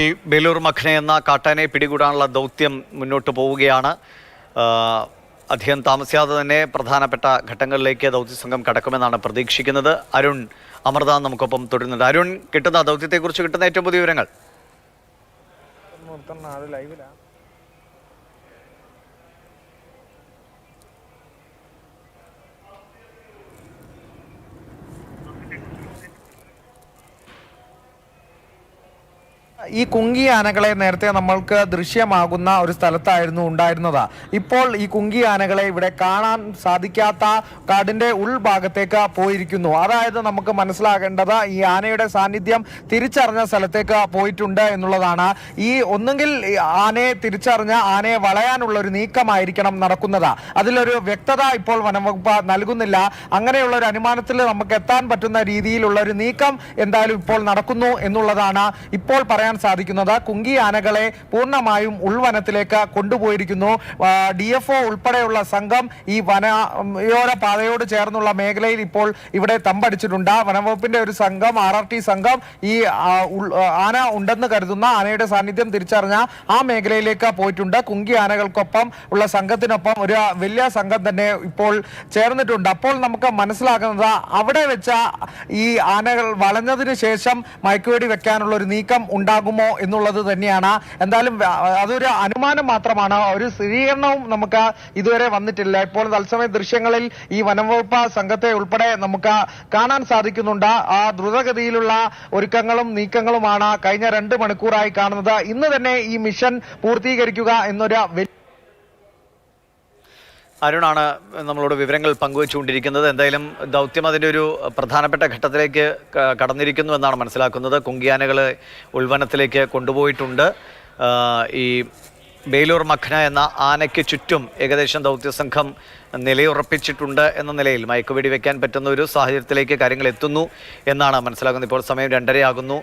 ഈ ബേലൂർ മഖ്നെ എന്ന കാട്ടാനെ പിടികൂടാനുള്ള ദൗത്യം മുന്നോട്ട് പോവുകയാണ്. അധികം താമസിയാതെ തന്നെ പ്രധാനപ്പെട്ട ഘട്ടങ്ങളിലേക്ക് ദൗത്യസംഘം കടക്കുമെന്നാണ് പ്രതീക്ഷിക്കുന്നത്. അരുൺ അമൃത നമുക്കൊപ്പം തുടരുന്നുണ്ട്. അരുൺ കിട്ടുന്ന ദൗത്യത്തെക്കുറിച്ച് കിട്ടുന്ന ഏറ്റവും പുതിയ വിവരങ്ങൾ. നിർത്തണം ഈ കുങ്കി ആനകളെ നേരത്തെ നമ്മൾക്ക് ദൃശ്യമാകുന്ന ഒരു സ്ഥലത്തായിരുന്നു ഉണ്ടായിരുന്നത്. ഇപ്പോൾ ഈ കുങ്കി ആനകളെ ഇവിടെ കാണാൻ സാധിക്കാത്ത കാടിന്റെ ഉൾഭാഗത്തേക്ക് പോയിരിക്കുന്നു. അതായത് നമുക്ക് മനസ്സിലാകേണ്ടത് ഈ ആനയുടെ സാന്നിധ്യം തിരിച്ചറിഞ്ഞ സ്ഥലത്തേക്ക് പോയിട്ടുണ്ട് എന്നുള്ളതാണ്. ഈ ഒന്നുകിൽ ആനയെ തിരിച്ചറിഞ്ഞ ആനയെ വളയാനുള്ള ഒരു നീക്കമായിരിക്കണം നടക്കുന്നത്. അതിലൊരു വ്യക്തത ഇപ്പോൾ വനംവകുപ്പ് നൽകുന്നില്ല. അങ്ങനെയുള്ള ഒരു അനുമാനത്തിൽ നമുക്ക് എത്താൻ പറ്റുന്ന രീതിയിലുള്ള ഒരു നീക്കം എന്തായാലും ഇപ്പോൾ നടക്കുന്നു എന്നുള്ളതാണ് ഇപ്പോൾ പറയാൻ സാധിക്കുന്നത്. കുങ്കി ആനകളെ പൂർണമായും ഉൾവനത്തിലേക്ക് കൊണ്ടുപോയിരിക്കുന്നു. ഡി എഫ് ഒ ഉൾപ്പെടെയുള്ള സംഘം ഈ വനയോര പാതയോട് ചേർന്നുള്ള മേഖലയിൽ ഇപ്പോൾ ഇവിടെ തമ്പടിച്ചിട്ടുണ്ട്. വനംവകുപ്പിന്റെ ഒരു സംഘം ആർ ആർ ടി സംഘം ഈ ആന ഉണ്ടെന്ന് കരുതുന്ന ആനയുടെ സാന്നിധ്യം തിരിച്ചറിഞ്ഞ ആ മേഖലയിലേക്ക് പോയിട്ടുണ്ട്. കുങ്കി ആനകൾക്കൊപ്പം ഉള്ള സംഘത്തിനൊപ്പം ഒരു വലിയ സംഘം തന്നെ ഇപ്പോൾ ചേർന്നിട്ടുണ്ട്. അപ്പോൾ നമുക്ക് മനസ്സിലാകുന്നത് അവിടെ വെച്ച ഈ ആനകൾ വളഞ്ഞതിന് ശേഷം മയക്കുവേടി വെക്കാനുള്ള ഒരു നീക്കം ഉണ്ടാകുമോ എന്നുള്ളത് തന്നെയാണ്. എന്തായാലും അതൊരു അനുമാനം മാത്രമാണ്. ഒരു സ്ഥിരീകരണവും നമുക്ക് ഇതുവരെ വന്നിട്ടില്ല. ഇപ്പോൾ തത്സമയ ദൃശ്യങ്ങളിൽ ഈ വനംവകുപ്പ് സംഘത്തെ ഉൾപ്പെടെ നമുക്ക് കാണാൻ സാധിക്കുന്നുണ്ട്. ആ ദ്രുതഗതിയിലുള്ള ഒരുക്കങ്ങളും നീക്കങ്ങളുമാണ് കഴിഞ്ഞ രണ്ട് മണിക്കൂറായി കാണുന്നത്. ഇന്ന് തന്നെ ഈ മിഷൻ പൂർത്തീകരിക്കുക എന്നൊരു അരുണാണ് നമ്മളോട് വിവരങ്ങൾ പങ്കുവച്ചുകൊണ്ടിരിക്കുന്നത്. എന്തായാലും ദൗത്യം അതിന്റെ ഒരു പ്രധാനപ്പെട്ട ഘട്ടത്തിലേക്ക് കടന്നിരിക്കുന്നു എന്നാണ് മനസ്സിലാക്കുന്നത്. കുങ്കിയാനകളെ ഉൾവനത്തിലേക്ക് കൊണ്ടുപോയിട്ടുണ്ട്. ഈ ബേലൂർ മഖന എന്ന ആനയ്ക്ക് ചുറ്റും ഏകദേശം ദൗത്യസംഘം നിലയുറപ്പിച്ചിട്ടുണ്ട് എന്ന നിലയിൽ മയക്കുവെടി വെക്കാൻ പറ്റുന്ന ഒരു സാഹചര്യത്തിലേക്ക് കാര്യങ്ങൾ എത്തുന്നു എന്നാണ് മനസ്സിലാക്കുന്നത് ഇപ്പോൾ സമയം രണ്ടരയാകുന്നു.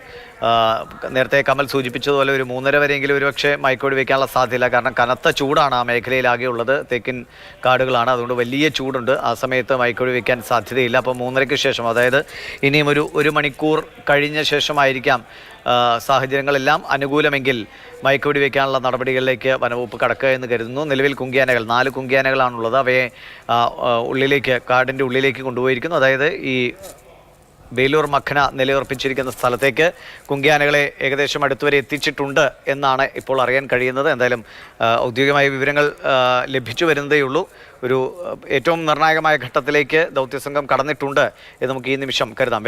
നേരത്തെ കമൽ സൂചിപ്പിച്ചതുപോലെ ഒരു മൂന്നര വരെയെങ്കിലും ഒരുപക്ഷെ മയക്കുവെടി വെക്കാനുള്ള സാധ്യതയില്ല. കാരണം കനത്ത ചൂടാണ് ആ മേഖലയിലാകെ ഉള്ളത് തെക്കിൻ കാടുകളാണ്. അതുകൊണ്ട് വലിയ ചൂടുണ്ട്. ആ സമയത്ത് മയക്കുവെടി വെക്കാൻ സാധ്യതയില്ല. അപ്പോൾ മൂന്നരയ്ക്ക് ശേഷം അതായത് ഇനിയും ഒരു ഒരു മണിക്കൂർ കഴിഞ്ഞ ശേഷമായിരിക്കാം സാഹചര്യങ്ങളെല്ലാം അനുകൂലമെങ്കിൽ മയക്കുവെടി വയ്ക്കാനുള്ള നടപടികളിലേക്ക് വനവകുപ്പ് കടക്കുക എന്ന് കരുതുന്നു. നിലവിൽ കുങ്കിയാനകൾ നാല് കുങ്കിയാനകളാണുള്ളത്. അവയെ ഉള്ളിലേക്ക് കാടിന്റെ ഉള്ളിലേക്ക് കൊണ്ടുപോയിരിക്കുന്നു. അതായത് ഈ ബേലൂർ മഖന നിലയുറപ്പിച്ചിരിക്കുന്ന സ്ഥലത്തേക്ക് കുങ്കിയാനകളെ ഏകദേശം അടുത്തുവരെ എത്തിച്ചിട്ടുണ്ട് എന്നാണ് ഇപ്പോൾ അറിയാൻ കഴിയുന്നത്. എന്തായാലും ഔദ്യോഗികമായ വിവരങ്ങൾ ലഭിച്ചു വരുന്നതേയുള്ളൂ ഒരു ഏറ്റവും നിർണായകമായ ഘട്ടത്തിലേക്ക് ദൗത്യസംഘം കടന്നിട്ടുണ്ട് എന്ന് നമുക്ക് ഈ നിമിഷം കരുതാം.